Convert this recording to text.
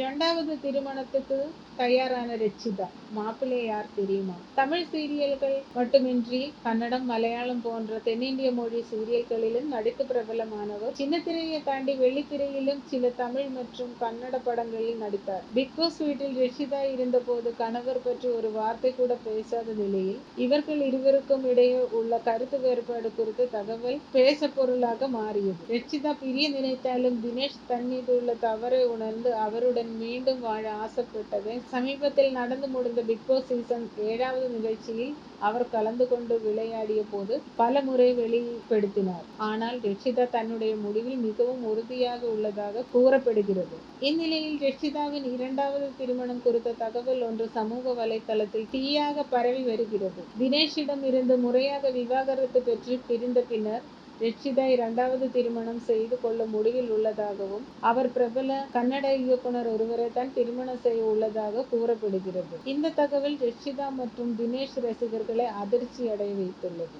இரண்டாவது திருமணத்துக்கு தயாரான ரட்சிதா மாப்பிள்ளை யார் தெரியுமா தமிழ் சீரியல்கள் மட்டுமின்றி கன்னடம் மலையாளம் போன்ற தென்னிந்திய மொழி சீரியல்களிலும் நடித்து பிரபலமானவர். சின்ன திரையை தாண்டி வெள்ளித்திரையிலும் சில தமிழ் மற்றும் கன்னட படங்களில் நடித்தார். பிக் பாஸ் வீட்டில் ரஷிதா இருந்தபோது கணவர் பற்றி ஒரு வார்த்தை கூட பேசாத நிலையில் இவர்கள் இருவருக்கும் இடையே உள்ள கருத்து வேறுபாடு குறித்து தகவல் பேச பொருளாக மாறியது. ரஷிதா பிரிய நினைத்தாலும் தினேஷ் தன் மீது உள்ள தவறை உணர்ந்து அவருடன் மீண்டும் வாழ ஆசைப்பட்டது. சமீபத்தில் நடந்து முடிந்த பிக் பாஸ் சீசன் ஏழாவது நிகழ்ச்சியில் அவர் கலந்து கொண்டு விளையாடிய போது பல முறை வெளிப்படுத்தினார். ஆனால் ரஷிதா தன்னுடைய முடிவில் மிகவும் உறுதியாக உள்ளதாக கூறப்படுகிறது. இந்நிலையில் ரஷிதாவின் இரண்டாவது திருமணம் குறித்த தகவல் ஒன்று சமூக வலைதளத்தில் தீயாக பரவி வருகிறது. தினேஷிடம் இருந்து முறையாக விவாகரத்து பெற்று பிரிந்த பின்னர் ரட்சிதா இரண்டாவது திருமணம் செய்து கொள்ள முடிவில் உள்ளதாகவும் அவர் பிரபல கன்னட இயக்குனர் ஒருவரை தான் திருமணம் செய்ய உள்ளதாக கூறப்படுகிறது. இந்த தகவல் ரட்சிதா மற்றும் தினேஷ் ரசிகர்களை அதிர்ச்சி அடைய வைத்துள்ளது.